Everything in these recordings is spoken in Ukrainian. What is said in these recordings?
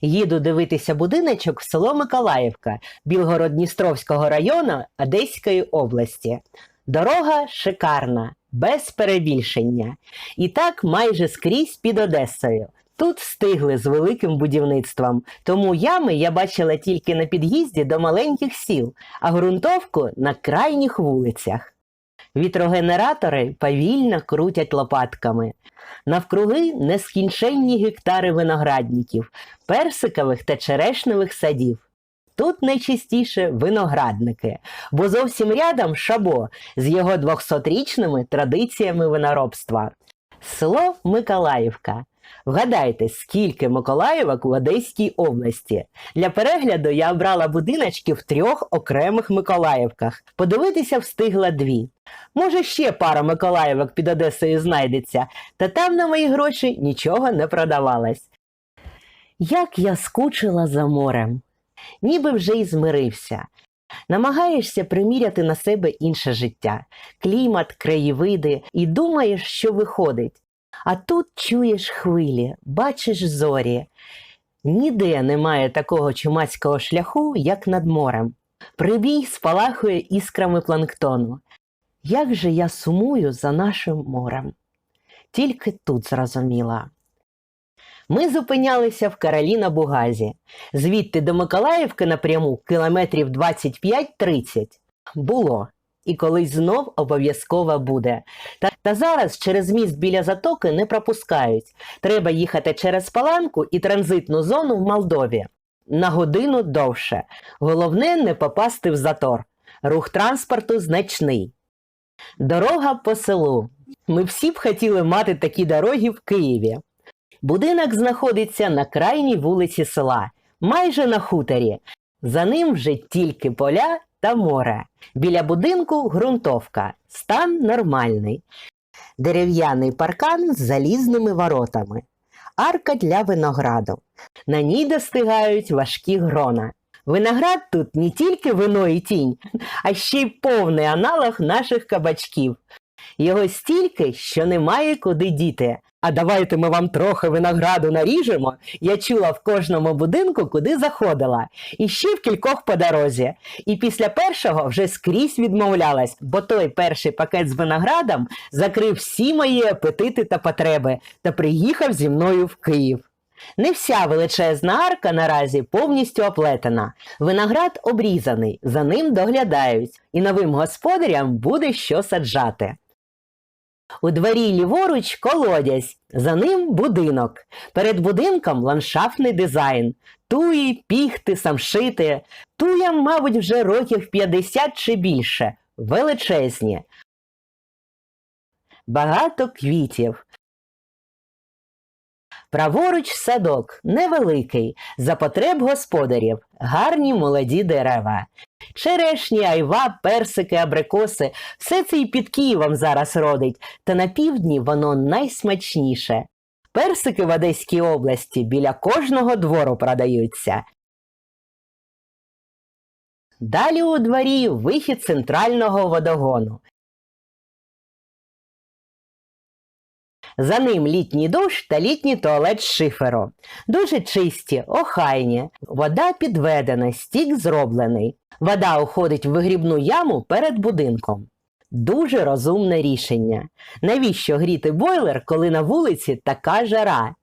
Їду дивитися будиночок в село Миколаївка Білгород-Дністровського району Одеської області. Дорога шикарна, без перебільшення. І так майже скрізь під Одесою. Тут встигли з великим будівництвом, тому ями я бачила тільки на під'їзді до маленьких сіл, а ґрунтовку на крайніх вулицях. Вітрогенератори повільно крутять лопатками. Навкруги нескінченні гектари виноградників, персикових та черешневих садів. Тут найчастіше виноградники, бо зовсім рядом шабо з його 200-річними традиціями виноробства. Село Миколаївка. Вгадайте, скільки Миколаївок в Одеській області. Для перегляду я обрала будиночки в трьох окремих Миколаївках. Подивитися встигла дві. Може, ще пара Миколаївок під Одесою знайдеться, та там на мої гроші нічого не продавалось. Як я скучила за морем, ніби вже й змирився. Намагаєшся приміряти на себе інше життя, клімат, краєвиди, і думаєш, що виходить. А тут чуєш хвилі, бачиш зорі. Ніде немає такого чумацького шляху, як над морем. Прибій спалахує іскрами планктону. Як же я сумую за нашим морем. Тільки тут зрозуміла. Ми зупинялися в Кароліна Бугазі. Звідти до Миколаївки напряму кілометрів 25-30. Було. І колись знов обов'язково буде. Та, та зараз через міст біля затоки не пропускають. Треба їхати через Паланку і транзитну зону в Молдові. На годину довше. Головне не попасти в затор. Рух транспорту значний. Дорога по селу. Ми всі б хотіли мати такі дороги в Києві. Будинок знаходиться на крайній вулиці села, майже на хуторі. За ним вже тільки поля та море. Біля будинку ґрунтовка. Стан нормальний. Дерев'яний паркан з залізними воротами. Арка для винограду. На ній достигають важкі грона. Виноград тут не тільки вино і тінь, а ще й повний аналог наших кабачків. Його стільки, що немає куди діти. А давайте ми вам трохи винограду наріжемо. Я чула в кожному будинку, куди заходила, і ще в кількох по дорозі. І після першого вже скрізь відмовлялась, бо той перший пакет з виноградом закрив всі мої апетити та потреби та приїхав зі мною в Київ. Не вся величезна арка наразі повністю оплетена. Виноград обрізаний, за ним доглядають, і новим господарям буде що саджати. У дворі ліворуч колодязь, за ним будинок. Перед будинком ландшафтний дизайн. Туї, піхти, самшити. Туям, мабуть, вже років 50 чи більше. Величезні. Багато квітів. Праворуч садок невеликий, за потреб господарів, гарні молоді дерева. Черешні, айва, персики, абрикоси все це і під Києвом зараз родить, та на півдні воно найсмачніше. Персики в Одеській області біля кожного двору продаються. Далі у дворі вихід центрального водогону. За ним літній душ та літній туалет з шиферу. Дуже чисті, охайні. Вода підведена, стік зроблений. Вода уходить в вигрібну яму перед будинком. Дуже розумне рішення. Навіщо гріти бойлер, коли на вулиці така жара?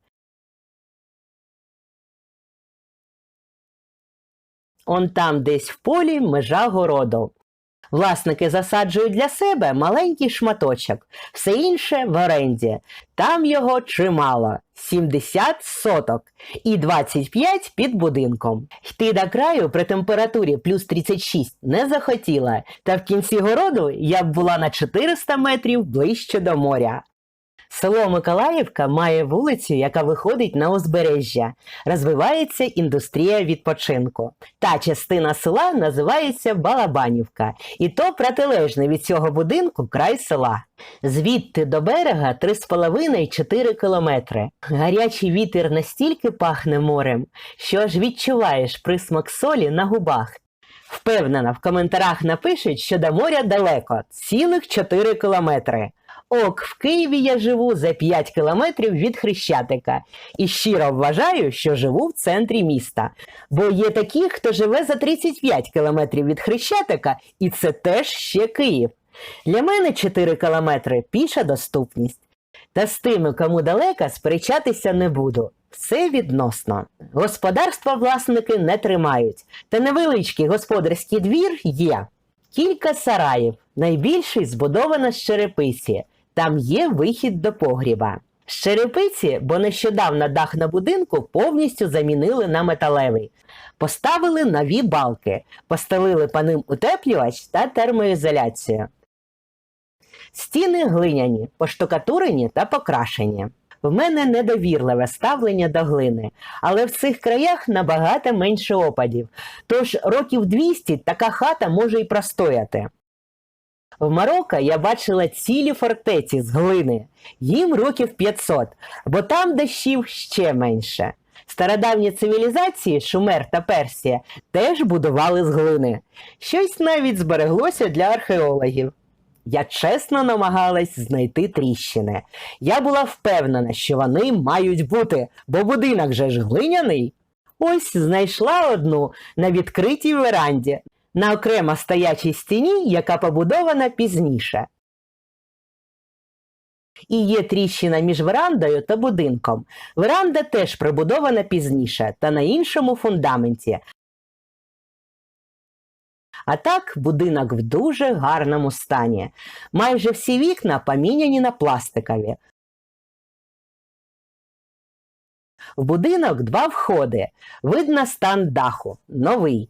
Он там десь в полі межа городу. Власники засаджують для себе маленький шматочок, все інше в оренді. Там його чимало 70 соток і 25 під будинком. Йти до краю при температурі плюс 36 не захотіла, та в кінці городу я б була на 400 метрів ближче до моря. Село Миколаївка має вулицю, яка виходить на узбережжя. Розвивається індустрія відпочинку. Та частина села називається Балабанівка, і то протилежне від цього будинку край села. Звідти до берега 3,5-4 кілометри. Гарячий вітер настільки пахне морем, що аж відчуваєш присмак солі на губах. Впевнена, в коментарях напишуть, що до моря далеко, цілих 4 кілометри. Ок, в Києві я живу за 5 кілометрів від Хрещатика і щиро вважаю, що живу в центрі міста. Бо є такі, хто живе за 35 кілометрів від Хрещатика, і це теж ще Київ. Для мене 4 кілометри піша доступність. Та з тими, кому далека, сперечатися не буду. Все відносно. Господарства власники не тримають, та невеличкий господарський двір є. Кілька сараїв, найбільший збудовано з черепиці. Там є вихід до погріба. З черепиці, бо нещодавно дах на будинку повністю замінили на металевий. Поставили нові балки, постелили по ним утеплювач та термоізоляцію. Стіни глиняні, поштукатурені та покрашені. В мене недовірливе ставлення до глини, але в цих краях набагато менше опадів, тож років 200 така хата може й простояти. В Марокко я бачила цілі фортеці з глини, їм років 500, бо там дощів ще менше. Стародавні цивілізації Шумер та Персія теж будували з глини. Щось навіть збереглося для археологів. Я чесно намагалась знайти тріщини. Я була впевнена, що вони мають бути, бо будинок же ж глиняний. Ось знайшла одну на відкритій веранді, на окремо стоячій стіні, яка побудована пізніше. І є тріщина між верандою та будинком. Веранда теж прибудована пізніше та на іншому фундаменті. А так будинок в дуже гарному стані. Майже всі вікна поміняні на пластикові. В будинок два входи. Видно стан даху. Новий.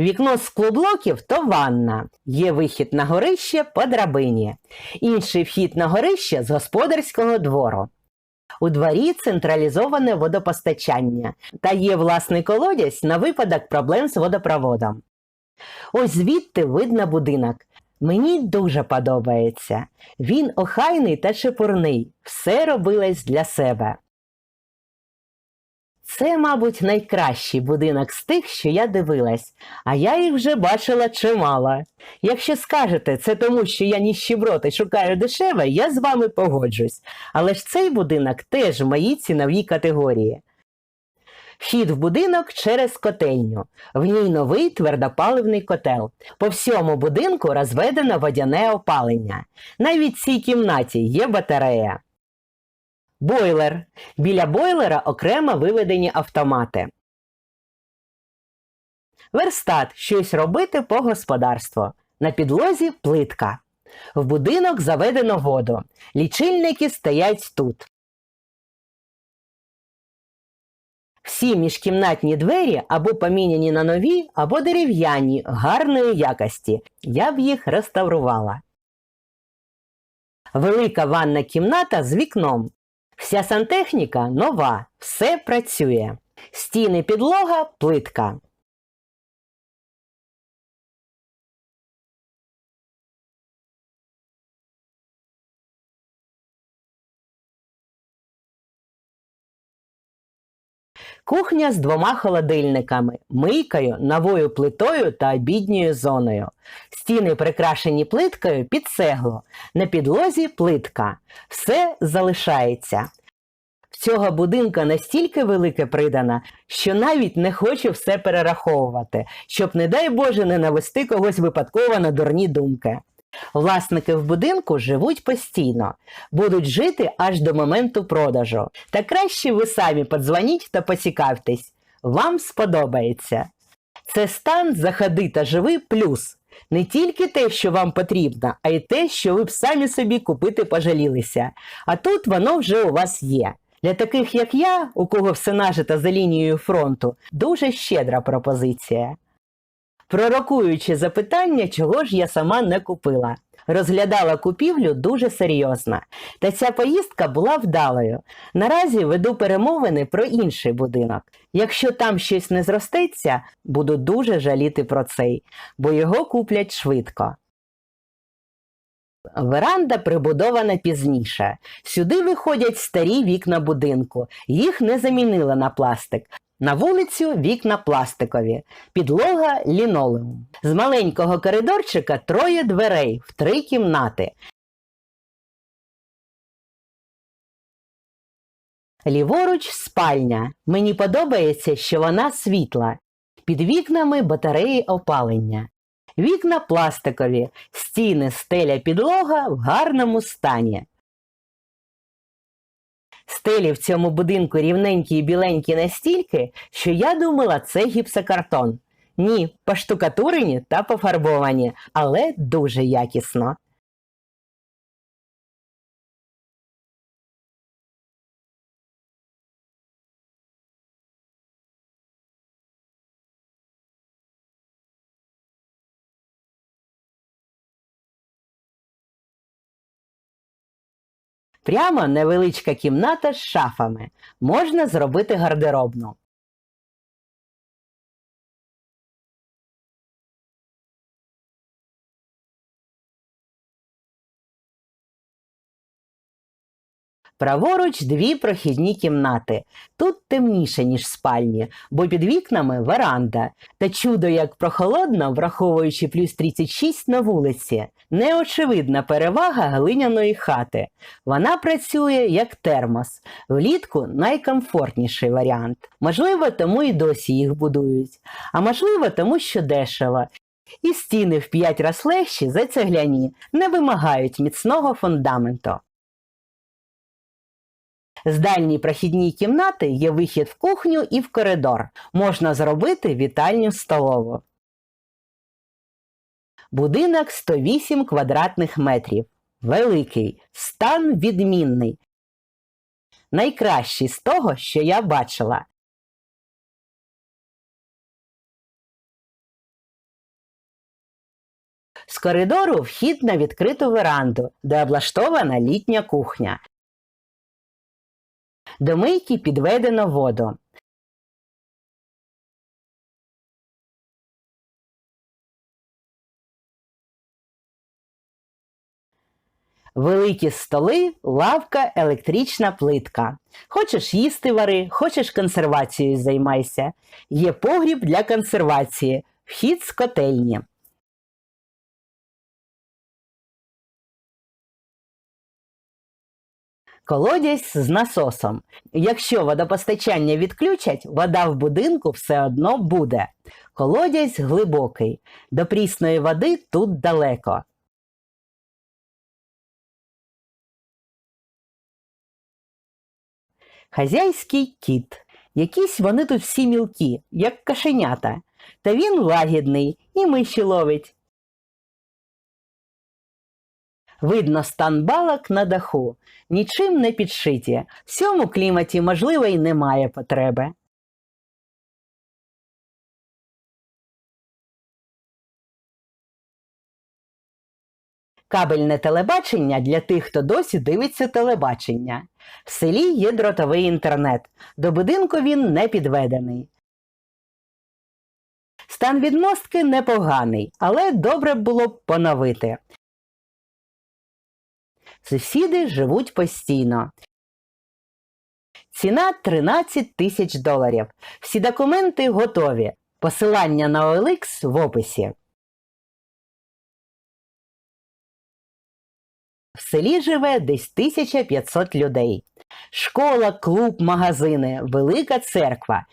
Вікно з склоблоків то ванна. Є вихід на горище по драбині. Інший вхід на горище з господарського двору. У дворі централізоване водопостачання та є власний колодязь на випадок проблем з водопроводом. Ось звідти видно будинок. Мені дуже подобається. Він охайний та шепурний, все робилось для себе. Це, мабуть, найкращий будинок з тих, що я дивилась, а я їх вже бачила чимало. Якщо скажете, це тому, що я ніщеброд шукаю дешеве, я з вами погоджусь. Але ж цей будинок теж в моїй ціновій категорії. Вхід в будинок через котельню. В ній новий твердопаливний котел. По всьому будинку розведено водяне опалення. Навіть в цій кімнаті є батарея. Бойлер. Біля бойлера окремо виведені автомати. Верстат щось робити по господарству. На підлозі плитка. В будинок заведено воду. Лічильники стоять тут. Всі міжкімнатні двері або поміняні на нові, або дерев'яні гарної якості. Я б їх реставрувала. Велика ванна кімната з вікном. Вся сантехніка нова, все працює. Стіни підлога плитка. Кухня з двома холодильниками, мийкою, новою плитою та обідньою зоною. Стіни прикрашені плиткою під цегло. На підлозі плитка. Все залишається. В цього будинка настільки велике придана, що навіть не хочу все перераховувати, щоб, не дай Боже, не навести когось випадково на дурні думки. Власники в будинку живуть постійно, будуть жити аж до моменту продажу. Та краще ви самі подзвоніть та поцікавтесь. Вам сподобається. Це стан заходи та живи плюс. Не тільки те, що вам потрібно, а й те, що ви б самі собі купити пожалілися. А тут воно вже у вас є. Для таких, як я, у кого все нажито за лінією фронту, дуже щедра пропозиція. Пророкуючи запитання, чого ж я сама не купила. Розглядала купівлю дуже серйозно. Та ця поїздка була вдалою. Наразі веду перемовини про інший будинок. Якщо там щось не зростеться, буду дуже жаліти про цей, бо його куплять швидко. Веранда прибудована пізніше. Сюди виходять старі вікна будинку. Їх не замінили на пластик. На вулицю вікна пластикові, підлога лінолеум. З маленького коридорчика троє дверей в три кімнати. Ліворуч спальня. Мені подобається, що вона світла. Під вікнами батареї опалення. Вікна пластикові, стіни, стеля, підлога в гарному стані. Стелі в цьому будинку рівненькі і біленькі настільки, що я думала, це гіпсокартон. Ні, поштукатурені та пофарбовані, але дуже якісно. Прямо невеличка кімната з шафами. Можна зробити гардеробну. Праворуч дві прохідні кімнати. Тут темніше, ніж спальні, бо під вікнами веранда. Та чудо як прохолодно, враховуючи плюс 36 на вулиці. Неочевидна перевага глиняної хати. Вона працює як термос. Влітку найкомфортніший варіант. Можливо, тому і досі їх будують. А можливо, тому що дешево. І стіни в п'ять раз легші за цегляні, не вимагають міцного фундаменту. З дальній прохідній кімнати є вихід в кухню і в коридор. Можна зробити вітальню столову. Будинок 108 квадратних метрів. Великий, стан відмінний. Найкращий з того, що я бачила. З коридору вхід на відкриту веранду, де облаштована літня кухня. До мийки підведено воду. Великі столи, лавка, електрична плитка. Хочеш їсти вари, хочеш консервацією займайся. Є погріб для консервації, вхід з котельні. Колодязь з насосом. Якщо водопостачання відключать, вода в будинку все одно буде. Колодязь глибокий. До прісної води тут далеко. Хазяйський кіт. Якісь вони тут всі мілкі, як кашенята. Та він лагідний і миші ловить. Видно стан балок на даху, нічим не підшиті. В цьому кліматі, можливо, й немає потреби. Кабельне телебачення для тих, хто досі дивиться телебачення. В селі є дротовий інтернет. До будинку він не підведений. Стан відмостки непоганий, але добре було б поновити. Сусіди живуть постійно. Ціна 13 тисяч доларів. Всі документи готові. Посилання на OLX в описі. В селі живе десь 1500 людей. Школа, клуб, магазини, велика церква.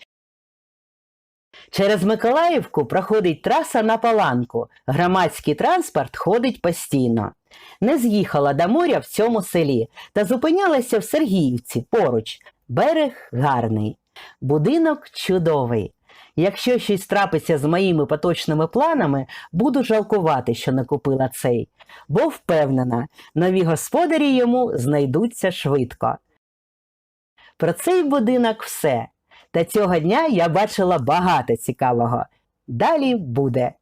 Через Миколаївку проходить траса на Паланку. Громадський транспорт ходить постійно. Не з'їхала до моря в цьому селі та зупинялася в Сергіївці поруч. Берег гарний, будинок чудовий. Якщо щось трапиться з моїми поточними планами, буду жалкувати, що не купила цей, бо впевнена, нові господарі йому знайдуться швидко. Про цей будинок все. Та цього дня я бачила багато цікавого. Далі буде.